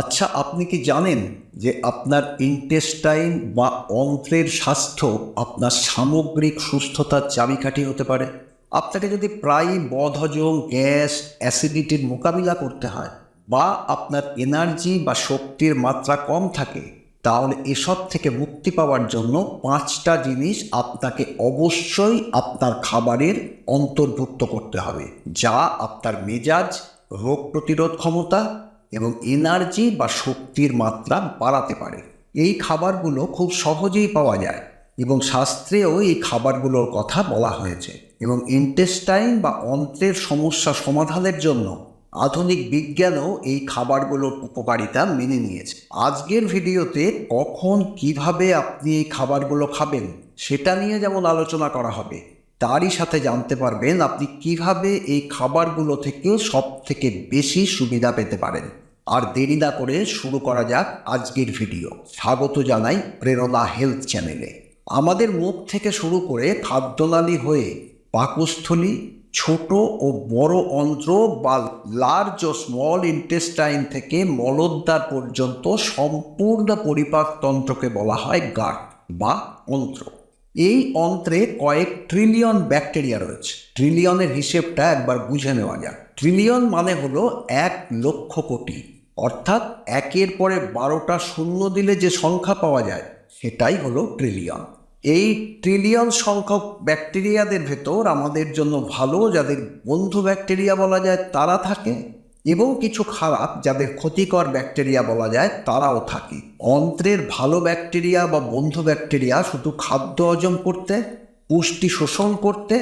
আচ্ছা আপনি কি জানেন যে আপনার ইন্টেস্টাইন বা অন্ত্রের স্বাস্থ্য আপনার সামগ্রিক সুস্থতার চাবিকাঠি হতে পারে? আপনাকে যদি প্রায়ই বদহজম, গ্যাস, অ্যাসিডিটির মোকাবিলা করতে হয় বা আপনার এনার্জি বা শক্তির মাত্রা কম থাকে, তাহলে এসব থেকে মুক্তি পাওয়ার জন্য পাঁচটা জিনিস আপনাকে অবশ্যই আপনার খাবারের অন্তর্ভুক্ত করতে হবে, যা আপনার মেজাজ, রোগ প্রতিরোধ ক্ষমতা এবং এনার্জি বা শক্তির মাত্রা বাড়াতে পারে। এই খাবারগুলো খুব সহজেই পাওয়া যায় এবং শাস্ত্রেও এই খাবারগুলোর কথা বলা হয়েছে এবং ইন্টেস্টাইন বা অন্ত্রের সমস্যা সমাধানের জন্য আধুনিক বিজ্ঞানও এই খাবারগুলোর উপকারিতা মেনে নিয়েছে। আজকের ভিডিওতে কখন কীভাবে আপনি এই খাবারগুলো খাবেন সেটা নিয়ে যেমন আলোচনা করা হবে, তারই সাথে জানতে পারবেন আপনি কীভাবে এই খাবারগুলো থেকে সব থেকে বেশি সুবিধা পেতে পারেন। আর দেরি না করে শুরু করা যাক আজকের ভিডিও। স্বাগত জানাই প্রেরণা হেলথ চ্যানেলে। আমাদের মুখ থেকে শুরু করে খাদ্যনালী হয়ে পাকস্থলী, ছোট ও বড় অন্ত্র বা লার্জ ও স্মল ইন্টেস্টাইন থেকে মলদ্বার পর্যন্ত সম্পূর্ণ পরিপাকতন্ত্রকে বলা হয় গাট বা অন্ত্র। এই অন্ত্রে কয়েক ট্রিলিয়ন ব্যাকটেরিয়া রয়েছে। ট্রিলিয়নের হিসেবটা একবার বুঝে নেওয়া যাক। ট্রিলিয়ন মানে হলো এক লক্ষ কোটি। অর্থাৎ একের পরে বারোটা শূন্য দিলে যে সংখ্যা পাওয়া যায়, সেটাই হলো ট্রিলিয়ন এই ট্রিলিয়ন সংখ্যক ব্যাকটেরিয়াদের ভেতর আমাদের জন্য ভালো যাদের বন্ধু ব্যাকটেরিয়া বলা যায় তারা থাকে এবং কিছু খারাপ যাদের ক্ষতিকর ব্যাকটেরিয়া বলা যায় তারাও থাকে। অন্ত্রের ভালো ব্যাকটেরিয়া বা বন্ধু ব্যাকটেরিয়া শুধু খাদ্য হজম করতে, পুষ্টি শোষণ করতে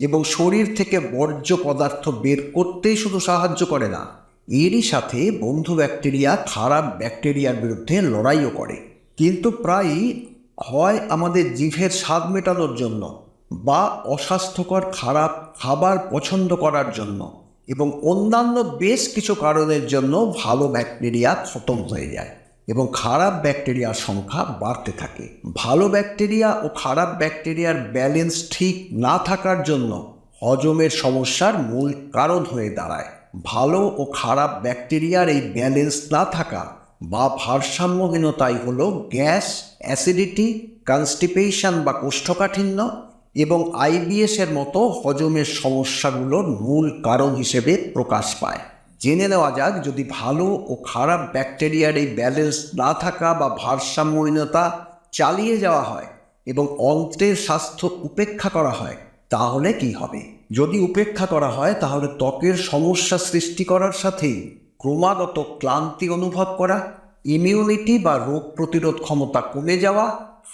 এবং শরীর থেকে বর্জ্য পদার্থ বের করতেই শুধু সাহায্য করে না। এরই সাথে বন্ধু ব্যাকটেরিয়া খারাপ ব্যাকটেরিয়ার বিরুদ্ধে লড়াইও করে। কিন্তু প্রায়ই হয় আমাদের জিভের স্বাদ মেটানোর জন্য বা অস্বাস্থ্যকর খারাপ খাবার পছন্দ করার জন্য এবং অন্যান্য বেশ কিছু কারণের জন্য ভালো ব্যাকটেরিয়া খতম হয়ে যায় এবং খারাপ ব্যাকটেরিয়ার সংখ্যা বাড়তে থাকে। ভালো ব্যাকটেরিয়া ও খারাপ ব্যাকটেরিয়ার ব্যালেন্স ঠিক না থাকার জন্য হজমের সমস্যার মূল কারণ হয়ে দাঁড়ায়। ভালো ও খারাপ ব্যাকটেরিয়ার এই ব্যালেন্স না থাকা বা ভারসাম্যহীনতাই হল গ্যাস, অ্যাসিডিটি, কনস্টিপেশন বা কোষ্ঠকাঠিন্য এবং আইবিএসের মতো হজমের সমস্যাগুলোর মূল কারণ হিসেবে প্রকাশ পায়। জেনে নেওয়া যাক যদি ভালো ও খারাপ ব্যাকটেরিয়ার এই ব্যালেন্স না থাকা বা ভারসাম্যহীনতা চালিয়ে যাওয়া হয় এবং অন্ত্রের স্বাস্থ্য উপেক্ষা করা হয়, তাহলে কি হবে? যদি উপেক্ষা করা হয়, তাহলে ত্বকের সমস্যা সৃষ্টি করার সাথেই ক্রমাগত ক্লান্তি অনুভব করা ইমিউনিটি বা রোগ প্রতিরোধ ক্ষমতা কমে যাওয়া,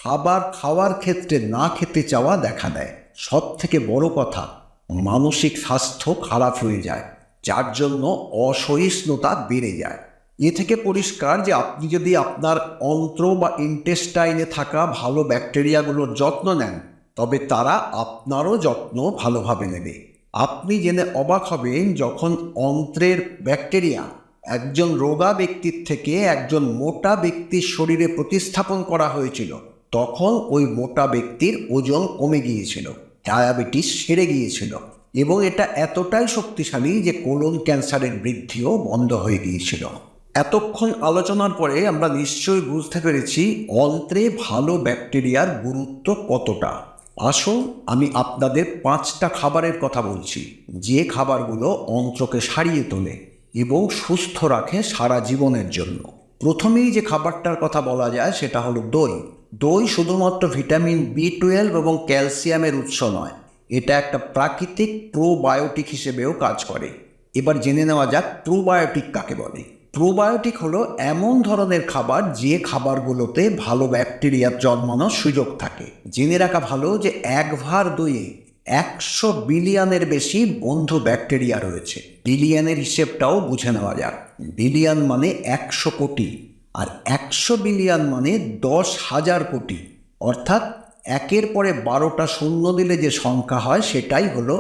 খাবার খাওয়ার ক্ষেত্রে না খেতে চাওয়া দেখা দেয়। সব থেকে বড় কথা, মানসিক স্বাস্থ্য খারাপ হয়ে যায়, যার জন্য অসহিষ্ণুতা বেড়ে যায়। এ থেকে পরিষ্কার যে আপনি যদি আপনার অন্ত্র বা ইন্টেস্টাইনে থাকা ভালো ব্যাকটেরিয়াগুলোর যত্ন নেন তবে তারা আপনারও যত্ন ভালোভাবে নেবে। আপনি জেনে অবাক হবেন যখন অন্ত্রের ব্যাকটেরিয়া একজন রোগা ব্যক্তির থেকে একজন মোটা ব্যক্তির শরীরে প্রতিস্থাপন করা হয়েছিল। তখন ওই মোটা ব্যক্তির ওজন কমে গিয়েছিল, ডায়াবেটিস সেরে গিয়েছিল এবং এটা এতটাই শক্তিশালী যে কোলন ক্যান্সারের বৃদ্ধিও বন্ধ হয়ে গিয়েছিল। এতক্ষণ আলোচনার পরে আমরা নিশ্চয়ই বুঝতে পেরেছি অন্ত্রে ভালো ব্যাকটেরিয়ার গুরুত্ব কতটা। আসুন, আমি আপনাদের পাঁচটা খাবারের কথা বলছি। যে খাবারগুলো অন্ত্রকে সারিয়ে তোলে এবং সুস্থ রাখে সারা জীবনের জন্য। প্রথমেই যে খাবারটার কথা বলা যায় সেটা হলো দই। দই শুধুমাত্র ভিটামিন বি টুয়েলভ এবং ক্যালসিয়ামের উৎস নয়, এটা একটা প্রাকৃতিক প্রোবায়োটিক হিসেবেও কাজ করে। এবার জেনে নেওয়া যাক প্রোবায়োটিক কাকে বলে। প্রোবায়োটিক হলো এমন ধরনের খাবার যে খাবারগুলোতে ভালো ব্যাকটেরিয়া জন্মানোর সুযোগ থাকে। জেনে রাখা ভালো যে এক ভার দইয়ে একশো বিলিয়নের বেশি বন্ধু ব্যাকটেরিয়া রয়েছে। বিলিয়নের হিসেবটাও বুঝে নেওয়া যাক। বিলিয়ন মানে একশো কোটি আর একশো বিলিয়ন মানে দশ হাজার কোটি। অর্থাৎ একের পরে বারোটা শূন্য দিলে যে সংখ্যা হয় সেটাই হলো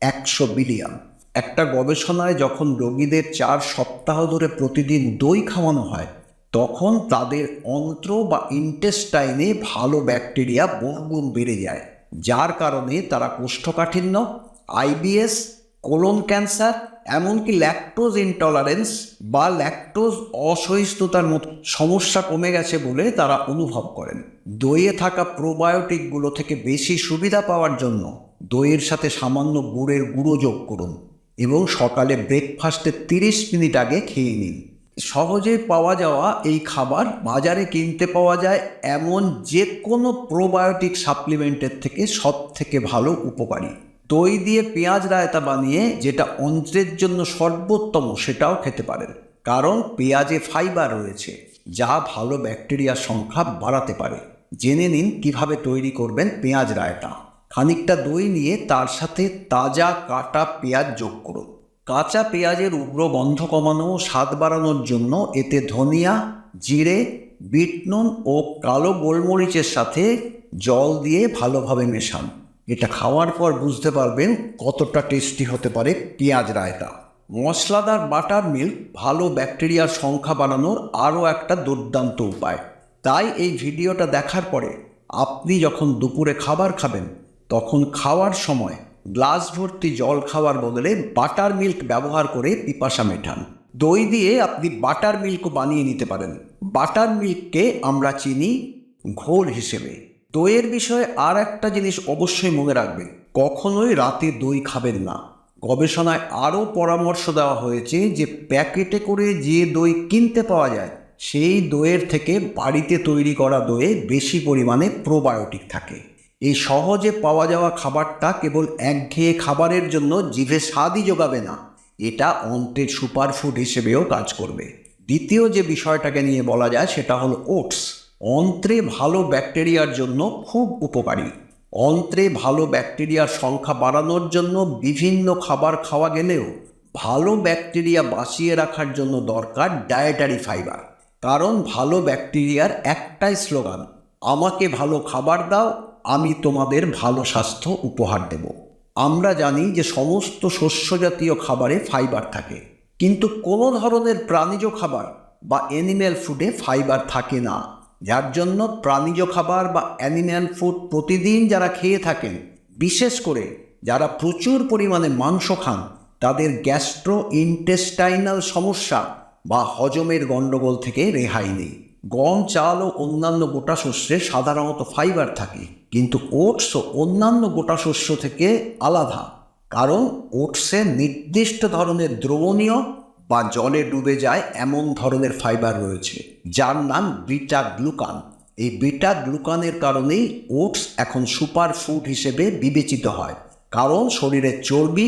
একশো বিলিয়ন। একটা গবেষণায় যখন রোগীদের চার সপ্তাহ ধরে প্রতিদিন দই খাওয়ানো হয়, তখন তাদের অন্ত্র বা ইন্টেস্টাইনে ভালো ব্যাকটেরিয়া বহুগুণ বেড়ে যায়। যার কারণে তারা কোষ্ঠকাঠিন্য আইবিএস কোলন ক্যান্সার, এমনকি ল্যাকটোজ ইনটলারেন্স বা ল্যাকটোজ অসহিষ্ণুতার মতো সমস্যা কমে গেছে বলে তারা অনুভব করেন। দইয়ে থাকা প্রোবায়োটিকগুলো থেকে বেশি সুবিধা পাওয়ার জন্য দইয়ের সাথে সামান্য গুড়ের গুঁড়ো যোগ করুন। এবং সকালে ব্রেকফাস্টে তিরিশ মিনিট আগে খেয়ে নিন। সহজে পাওয়া যাওয়া এই খাবার বাজারে কিনতে পাওয়া যায় এমন যে কোনো প্রোবায়োটিক সাপ্লিমেন্টের থেকে সব থেকে ভালো উপকারী। দই দিয়ে পেঁয়াজ রায়তা বানিয়ে যেটা অন্ত্রের জন্য সর্বোত্তম সেটাও খেতে পারেন। কারণ পেঁয়াজে ফাইবার রয়েছে, যা ভালো ব্যাকটেরিয়ার সংখ্যা বাড়াতে পারে। জেনে নিন কীভাবে তৈরি করবেন পেঁয়াজ রায়তা। খানিকটা দই নিয়ে তার সাথে তাজা কাটা পেঁয়াজ যোগ করুন। কাঁচা পেঁয়াজের উগ্র গন্ধ কমানো স্বাদ বাড়ানোর জন্য এতে ধনিয়া, জিরে, বিট নুন ও কালো গোলমরিচের সাথে জল দিয়ে ভালোভাবে মেশান। এটা খাওয়ার পর বুঝতে পারবেন কতটা টেস্টি হতে পারে পেঁয়াজ রায়তা। মশলাদার বাটার মিল্ক ভালো ব্যাকটেরিয়ার সংখ্যা বাড়ানোর আরও একটা দুর্দান্ত উপায়। তাই এই ভিডিওটা দেখার পরে আপনি যখন দুপুরে খাবার খাবেন তখন খাওয়ার সময় গ্লাস ভর্তি জল খাওয়ার বদলে বাটার মিল্ক ব্যবহার করে পিপাসা মেটান। দই দিয়ে আপনি বাটার মিল্কও বানিয়ে নিতে পারেন। বাটার মিল্ককে আমরা চিনি ঘোল হিসেবে। দইয়ের বিষয়ে আর একটা জিনিস অবশ্যই মনে রাখবেন, কখনোই রাতে দই খাবেন না। গবেষণায় আরও পরামর্শ দেওয়া হয়েছে যে প্যাকেটে করে যে দই কিনতে পাওয়া যায়, সেই দইয়ের থেকে বাড়িতে তৈরি করা দইয়ে বেশি পরিমাণে প্রোবায়োটিক থাকে। এই সহজে পাওয়া যাওয়া খাবারটা কেবল একঘেয়ে খাবারের জন্য জিভে স্বাদই যোগাবে না। এটা অন্তের সুপারফুড হিসেবেও কাজ করবে। দ্বিতীয় যে বিষয়টাকে নিয়ে বলা যায় সেটা হলো ওটস। অন্ত্রে ভালো ব্যাকটেরিয়ার জন্য খুব উপকারী। অন্ত্রে ভালো ব্যাকটেরিয়ার সংখ্যা বাড়ানোর জন্য বিভিন্ন খাবার খাওয়া গেলেও ভালো ব্যাকটেরিয়া বাঁচিয়ে রাখার জন্য দরকার ডায়েটারি ফাইবার। কারণ ভালো ব্যাকটেরিয়ার একটাই স্লোগান, আমাকে ভালো খাবার দাও আমি তোমাদের ভালো স্বাস্থ্য উপহার দেব। আমরা জানি যে সমস্ত শস্যজাতীয় খাবারে ফাইবার থাকে। কিন্তু কোনো ধরনের প্রাণীজ খাবার বা অ্যানিম্যাল ফুডে ফাইবার থাকে না। যার জন্য প্রাণীজ খাবার বা অ্যানিম্যাল ফুড প্রতিদিন যারা খেয়ে থাকেন, বিশেষ করে যারা প্রচুর পরিমাণে মাংস খান, তাদের গ্যাস্ট্রো ইন্টেস্টাইনাল সমস্যা বা হজমের গণ্ডগোল থেকে রেহাই নেই। গম, চাল ও অন্যান্য গোটা শস্যে সাধারণত ফাইবার থাকে। কিন্তু ওটস ও অন্যান্য গোটা শস্য থেকে আলাদা, কারণ ওটসে নির্দিষ্ট ধরনের দ্রবণীয় বা জলে ডুবে যায় এমন ধরনের ফাইবার রয়েছে, যার নাম বিটা গ্লুকান। এই বিটা গ্লুকানের কারণেই ওটস এখন সুপার ফুড হিসেবে বিবেচিত হয়, কারণ শরীরের চর্বি,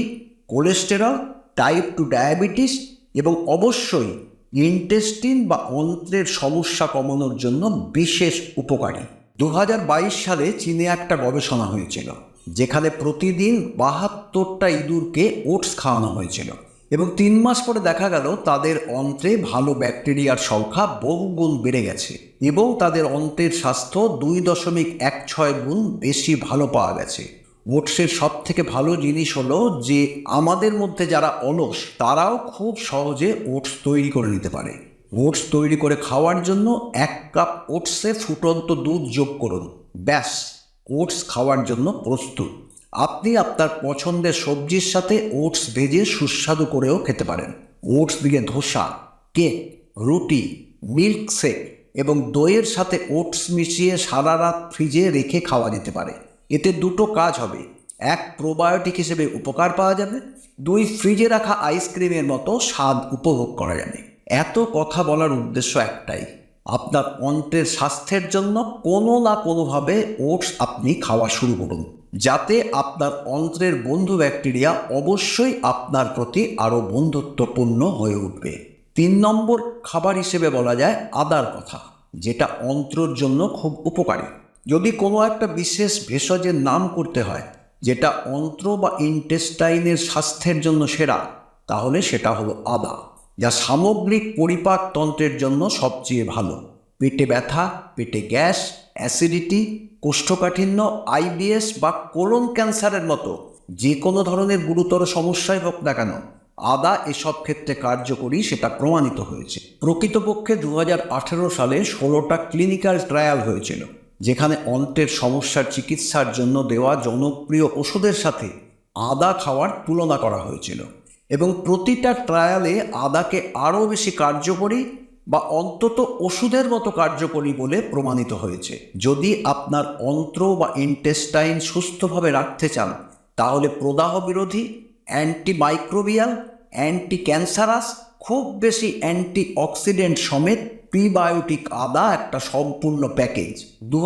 কোলেস্টেরল, টাইপ টু ডায়াবেটিস এবং অবশ্যই ইন্টেস্টিন বা অন্ত্রের সমস্যা কমানোর জন্য বিশেষ উপকারী। দু হাজার বাইশ সালে চীনে একটা গবেষণা হয়েছিল, যেখানে প্রতিদিন বাহাত্তরটা ইঁদুরকে ওটস খাওয়ানো হয়েছিল এবং তিন মাস পরে দেখা গেল তাদের অন্ত্রে ভালো ব্যাকটেরিয়ার সংখ্যা বহুগুণ বেড়ে গেছে এবং তাদের অন্ত্রের স্বাস্থ্য দুই দশমিক এক ছয় গুণ বেশি ভালো পাওয়া গেছে। ওটসের সব থেকে ভালো জিনিস হলো যে আমাদের মধ্যে যারা অলস, তারাও খুব সহজে ওটস তৈরি করে নিতে পারে। ওটস তৈরি করে খাওয়ার জন্য এক কাপ ওটসে ফুটন্ত দুধ যোগ করুন। ব্যাস, ওটস খাওয়ার জন্য প্রস্তুত। আপনি আপনার পছন্দের সবজির সাথে ওটস ভেজে সুস্বাদু করেও খেতে পারেন। ওটস দিয়ে ধোসা, কেক, রুটি, মিল্কশেক এবং দইয়ের সাথে ওটস মিশিয়ে সারা রাত ফ্রিজে রেখে খাওয়া যেতে পারে। এতে দুটো কাজ হবে। এক প্রোবায়োটিক হিসেবে উপকার পাওয়া যাবে। দুই ফ্রিজে রাখা আইসক্রিমের মতো স্বাদ উপভোগ করা যাবে। এত কথা বলার উদ্দেশ্য একটাই, আপনার অন্ত্রের স্বাস্থ্যের জন্য কোনো না কোনোভাবে ওটস আপনি খাওয়া শুরু করুন। যাতে আপনার অন্ত্রের বন্ধু ব্যাকটেরিয়া অবশ্যই আপনার প্রতি আরও বন্ধুত্বপূর্ণ হয়ে উঠবে। তিন নম্বর, খাবার হিসেবে বলা যায় আদার কথা, যেটা অন্ত্রর জন্য খুব উপকারী। যদি কোনো একটা বিশেষ ভেষজের নাম করতে হয়, যেটা অন্ত্র বা ইন্টেস্টাইনের স্বাস্থ্যের জন্য সেরা, তাহলে সেটা হলো আদা, যা সামগ্রিক পরিপাক তন্ত্রের জন্য সবচেয়ে ভালো। পেটে ব্যথা, পেটে গ্যাস, অ্যাসিডিটি, কোষ্ঠকাঠিন্য আইবিএস বা কোলন ক্যান্সারের মতো যে কোনো ধরনের গুরুতর সমস্যাই হোক না কেন, আদা এসব ক্ষেত্রে কার্যকরী সেটা প্রমাণিত হয়েছে। প্রকৃতপক্ষে দু হাজার আঠেরো সালে ষোলোটা ক্লিনিক্যাল ট্রায়াল হয়েছিল। যেখানে অন্ত্রের সমস্যার চিকিৎসার জন্য দেওয়া জনপ্রিয় ওষুধের সাথে আদা খাওয়ার তুলনা করা হয়েছিল এবং প্রতিটা ট্রায়ালে আদাকে আরও বেশি কার্যকরী বা অন্তত ওষুধের মতো কার্যকরী বলে প্রমাণিত হয়েছে। যদি আপনার অন্ত্র বা ইন্টেস্টাইন সুস্থভাবে রাখতে চান, তাহলে প্রদাহ বিরোধী অ্যান্টিমাইক্রোবিয়াল অ্যান্টি ক্যান্সারাস খুব বেশি অ্যান্টি অক্সিডেন্ট সমেত প্রিবায়োটিক আদা একটা সম্পূর্ণ প্যাকেজ। দু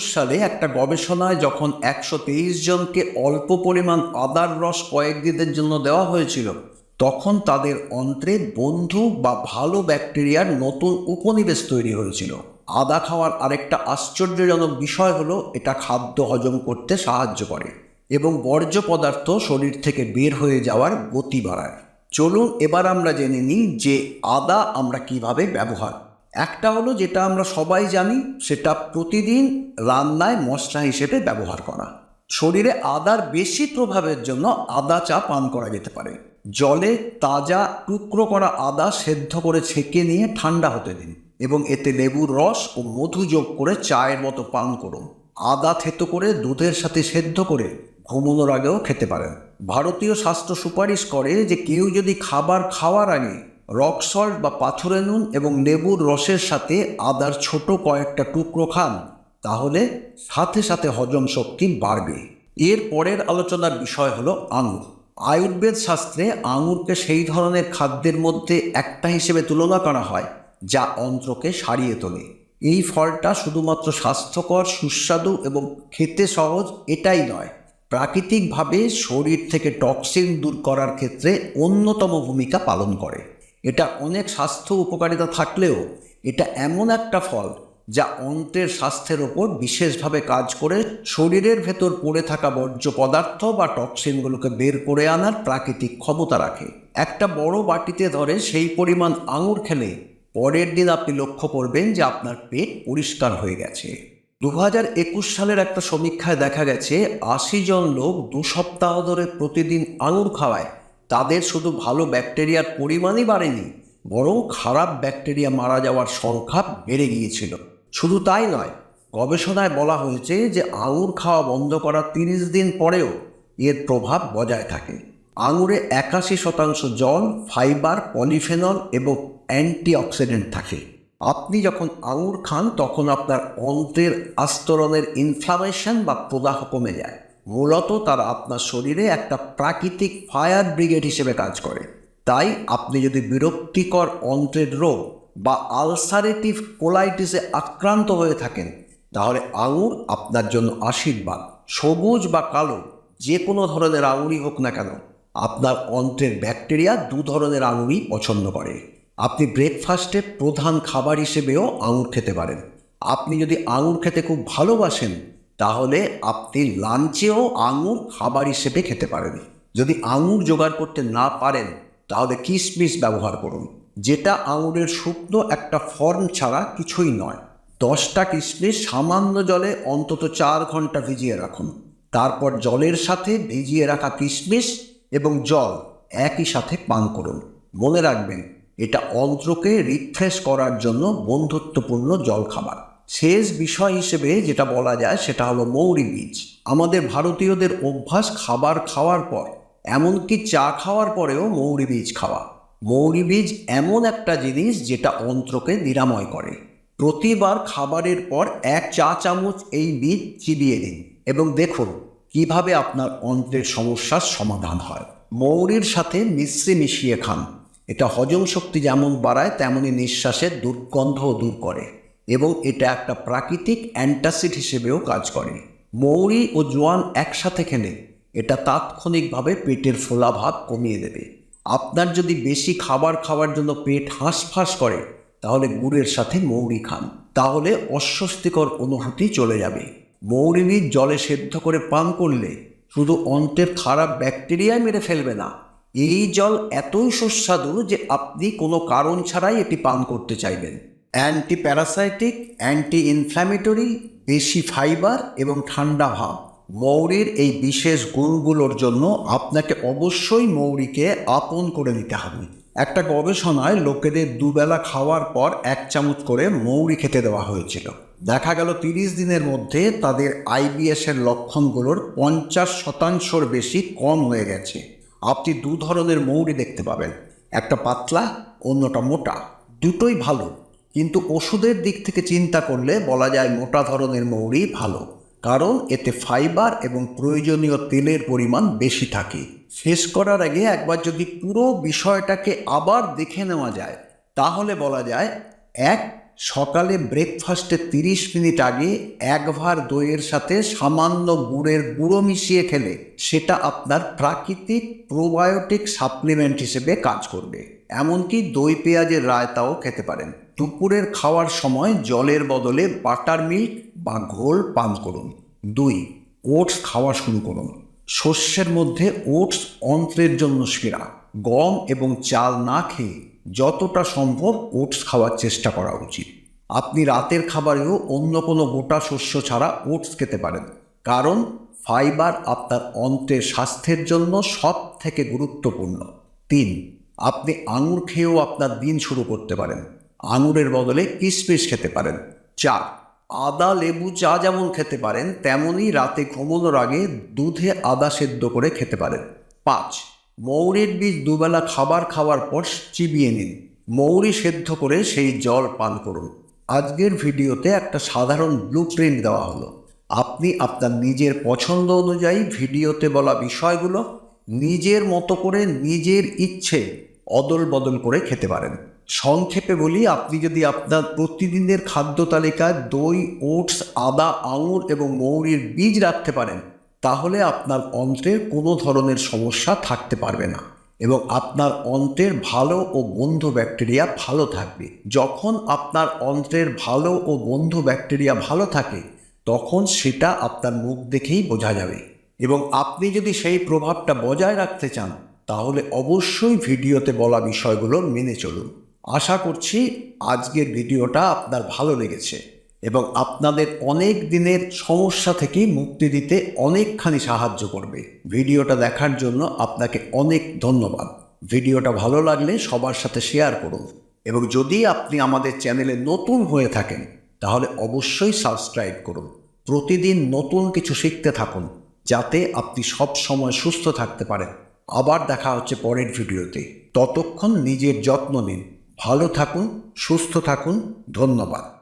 সালে একটা গবেষণায় যখন একশো তেইশ জনকে অল্প পরিমাণ আদার রস কয়েকদিনের জন্য দেওয়া হয়েছিল, তখন তাদের অন্ত্রে বন্ধু বা ভালো ব্যাকটেরিয়ার নতুন উপনিবেশ তৈরি হয়েছিল। আদা খাওয়ার আরেকটা আশ্চর্যজনক বিষয় হলো, এটা খাদ্য হজম করতে সাহায্য করে এবং বর্জ্য পদার্থ শরীর থেকে বের হয়ে যাওয়ার গতি বাড়ায়। চলুন এবার আমরা জেনে নিই যে আদা আমরা কীভাবে ব্যবহার একটা হলো যেটা আমরা সবাই জানি, সেটা প্রতিদিন রান্নায় মশলা হিসেবে ব্যবহার করা। শরীরে আদার বেশি প্রভাবের জন্য আদা চা পান করা যেতে পারে। জলে তাজা টুকরো করা আদা সেদ্ধ করে ছেঁকে নিয়ে ঠান্ডা হতে দিন এবং এতে লেবুর রস ও মধু যোগ করে চায়ের মতো পান করুন। আদা থেতো করে দুধের সাথে সেদ্ধ করে ঘুমোনোর আগেও খেতে পারেন। ভারতীয় স্বাস্থ্য সুপারিশ করে যে কেউ যদি খাবার খাওয়ার আগে রক সল্ট বা পাথুরে নুন এবং লেবুর রসের সাথে আদার ছোট কয়েকটা টুকরো খান, তাহলে সাথে সাথে হজম শক্তি বাড়বে। এর পরের আলোচনার বিষয় হলো আঙুর। আয়ুর্বেদ শাস্ত্রে আঙুরকে সেই ধরনের খাদ্যের মধ্যে একটা হিসেবে তুলনা করা হয়, যা অন্ত্রকে সারিয়ে তোলে। এই ফলটা শুধুমাত্র স্বাস্থ্যকর, সুস্বাদু এবং খেতে সহজ এটাই নয়, প্রাকৃতিকভাবে শরীর থেকে টক্সিন দূর করার ক্ষেত্রে অন্যতম ভূমিকা পালন করে। এটা অনেক স্বাস্থ্য উপকারিতা থাকলেও এটা এমন একটা ফল যা অন্ত্রের স্বাস্থ্যের ওপর বিশেষভাবে কাজ করে শরীরের ভেতর পড়ে থাকা বর্জ্য পদার্থ বা টক্সিনগুলোকে বের করে আনার প্রাকৃতিক ক্ষমতা রাখে। একটা বড় বাটিতে ধরে সেই পরিমাণ আঙুর খেলে পরের দিন আপনি লক্ষ্য করবেন যে আপনার পেট পরিষ্কার হয়ে গেছে। দু হাজার একুশ সালের একটা সমীক্ষায় দেখা গেছে, আশি জন লোক দু সপ্তাহ ধরে প্রতিদিন আঙুর খাওয়ায়। তাদের শুধু ভালো ব্যাকটেরিয়ার পরিমাণই বাড়েনি, বরং খারাপ ব্যাকটেরিয়া মারা যাওয়ার সংখ্যা বেড়ে গিয়েছিল। শুধু তাই নয়, গবেষণায় বলা হয়েছে যে আঙুর খাওয়া বন্ধ করার তিরিশ দিন পরেও এর প্রভাব বজায় থাকে। আঙুরে একাশি শতাংশ জল, ফাইবার, পলিফেনল এবং অ্যান্টিঅক্সিডেন্ট থাকে। আপনি যখন আঙুর খান, তখন আপনার অন্ত্রের আস্তরণের ইনফ্লামেশন বা প্রদাহ কমে যায়। মূলত তারা আপনার শরীরে একটা প্রাকৃতিক ফায়ার ব্রিগেড হিসেবে কাজ করে। তাই আপনি যদি বিরক্তিকর অন্ত্রের রোগ বা আলসারেটিভ কোলাইটিসে আক্রান্ত হয়ে থাকেন, তাহলে আঙুর আপনার জন্য আশীর্বাদ। সবুজ বা কালো, যে কোনো ধরনের আঙুরই হোক না কেন, আপনার অন্ত্রের ব্যাকটেরিয়া দু ধরনের আঙুরই পছন্দ করে। আপনি ব্রেকফাস্টে প্রধান খাবার হিসেবেও আঙুর খেতে পারেন। আপনি যদি আঙুর খেতে খুব ভালোবাসেন তাহলে আপনি লাঞ্চেও আঙুর খাবার হিসেবে খেতে পারেন। যদি আঙুর জোগাড় করতে না পারেন, তাহলে কিশমিশ ব্যবহার করুন। যেটা আঙুরের শুকনো একটা ফর্ম ছাড়া কিছুই নয়। দশটা কিশমিশ সামান্য জলে অন্তত চার ঘণ্টা ভিজিয়ে রাখুন। তারপর জলের সাথে ভিজিয়ে রাখা কিশমিশ এবং জল একই সাথে পান করুন। মনে রাখবেন, এটা অন্ত্রকে রিফ্রেশ করার জন্য বন্ধুত্বপূর্ণ জলখাবার। শেষ বিষয় হিসেবে যেটা বলা যায় সেটা হলো মৌরি বীজ। আমাদের ভারতীয়দের অভ্যাস খাবার খাওয়ার পর, এমনকি চা খাওয়ার পরেও মৌরি বীজ খাওয়া। মৌরি বীজ এমন একটা জিনিস যেটা অন্ত্রকে নিরাময় করে। প্রতিবার খাবারের পর এক চা চামচ এই বীজ চিবিয়ে দিন এবং দেখুন কীভাবে আপনার অন্ত্রের সমস্যার সমাধান হয়। মৌরির সাথে মিশ্রি মিশিয়ে খান। এটা হজম শক্তি যেমন বাড়ায় তেমনই নিঃশ্বাসের দুর্গন্ধও দূর করে। এবং এটা একটা প্রাকৃতিক অ্যান্টাসিড হিসেবেও কাজ করে। মৌরি ও জোয়ান একসাথে খেলে, এটা তাৎক্ষণিকভাবে পেটের ফোলাভাব কমিয়ে দেবে। আপনার যদি বেশি খাবার খাওয়ার জন্য পেট হাঁসফাঁস করে, তাহলে গুড়ের সাথে মৌরি খান। তাহলে অস্বস্তিকর অনুভূতি চলে যাবে। মৌরি জলে সেদ্ধ করে পান করলে শুধু অন্ত্রের খারাপ ব্যাকটেরিয়া মেরে ফেলবে না, এই জল এতই সুস্বাদু যে আপনি কোনো কারণ ছাড়াই এটি পান করতে চাইবেন। অ্যান্টি প্যারাসাইটিক অ্যান্টি ইনফ্ল্যামেটরি বেশি ফাইবার এবং ঠান্ডা ভাব। মৌরির এই বিশেষ গুণগুলোর জন্য আপনাকে অবশ্যই মৌরিকে আপন করে নিতে হবে। একটা গবেষণায় লোকেদের দুবেলা খাওয়ার পর এক চামচ করে মৌরি খেতে দেওয়া হয়েছিল। দেখা গেল তিরিশ দিনের মধ্যে তাদের আইবিএসের লক্ষণগুলোর পঞ্চাশ শতাংশর বেশি কম হয়ে গেছে। আপনি দু ধরনের মৌরি দেখতে পাবেন। একটা পাতলা, অন্যটা মোটা। দুটোই ভালো। কিন্তু ওষুধের দিক থেকে চিন্তা করলে বলা যায় মোটা ধরনের মৌরি ভালো, কারণ এতে ফাইবার এবং প্রয়োজনীয় তেলের পরিমাণ বেশি থাকে। শেষ করার আগে একবার যদি পুরো বিষয়টাকে আবার দেখে নেওয়া যায়, তাহলে বলা যায়, এক, সকালে ব্রেকফাস্টে তিরিশ মিনিট আগে এক ভার দইয়ের সাথে সামান্য গুড়ের গুঁড়ো মিশিয়ে খেলে, সেটা আপনার প্রাকৃতিক প্রোবায়োটিক সাপ্লিমেন্ট হিসেবে কাজ করবে। এমনকি দই পেঁয়াজের রায়তাও খেতে পারেন। দুপুরের খাওয়ার সময় জলের বদলে বাটার মিল্ক বা ঘোল পান করুন। দুই, ওটস খাওয়া শুরু করুন। শস্যের মধ্যে ওটস অন্ত্রের জন্য সেরা। গম এবং চাল না খেয়ে যতটা সম্ভব ওটস খাওয়ার চেষ্টা করা উচিত। আপনি রাতের খাবারেও অন্য কোনো গোটা শস্য ছাড়া ওটস খেতে পারেন। কারণ ফাইবার আপনার অন্ত্রের স্বাস্থ্যের জন্য সব থেকে গুরুত্বপূর্ণ। তিন আপনি আঙুর খেয়েও আপনার দিন শুরু করতে পারেন। আঙুরের বদলে কিশমিশ খেতে পারেন। চা আদা, লেবু, চা যেমন খেতে পারেন, তেমনই রাতে ঘুমানোর আগে দুধে আদা সেদ্ধ করে খেতে পারেন। পাঁচ, মৌরির বীজ দুবেলা খাবার খাওয়ার পর চিবিয়ে নিন। মৌরি সেদ্ধ করে সেই জল পান করুন। আজকের ভিডিওতে একটা সাধারণ ব্লু প্রিন্ট দেওয়া হলো। আপনি আপনার নিজের পছন্দ অনুযায়ী ভিডিওতে বলা বিষয়গুলো নিজের মতো করে নিজের ইচ্ছে অদল বদল করে খেতে পারেন। সংক্ষেপে বলি, আপনি যদি আপনার প্রতিদিনের খাদ্য তালিকায় দই, ওটস, আদা, আঙুর এবং মৌরির বীজ রাখতে পারেন, তাহলে আপনার অন্ত্রের কোনো ধরনের সমস্যা থাকতে পারবে না এবং আপনার অন্ত্রের ভালো ও বন্ধু ব্যাকটেরিয়া ভালো থাকবে। যখন আপনার অন্ত্রের ভালো ও বন্ধু ব্যাকটেরিয়া ভালো থাকে, তখন সেটা আপনার মুখ দেখেই বোঝা যাবে এবং আপনি যদি সেই প্রভাবটা বজায় রাখতে চান তাহলে অবশ্যই ভিডিওতে বলা বিষয়গুলো মেনে চলুন। আশা করছি আজকের ভিডিওটা আপনার ভালো লেগেছে এবং আপনাদের অনেক দিনের সমস্যা থেকে মুক্তি দিতে অনেকখানি সাহায্য করবে। ভিডিওটা দেখার জন্য আপনাকে অনেক ধন্যবাদ। ভিডিওটা ভালো লাগলে সবার সাথে শেয়ার করুন এবং যদি আপনি আমাদের চ্যানেলে নতুন হয়ে থাকেন, তাহলে অবশ্যই সাবস্ক্রাইব করুন। প্রতিদিন নতুন কিছু শিখতে থাকুন, যাতে আপনি সব সময় সুস্থ থাকতে পারেন। আবার দেখা হচ্ছে পরের ভিডিওতে। ততক্ষণ নিজের যত্ন নিন। ভালো থাকুন সুস্থ থাকুন। ধন্যবাদ।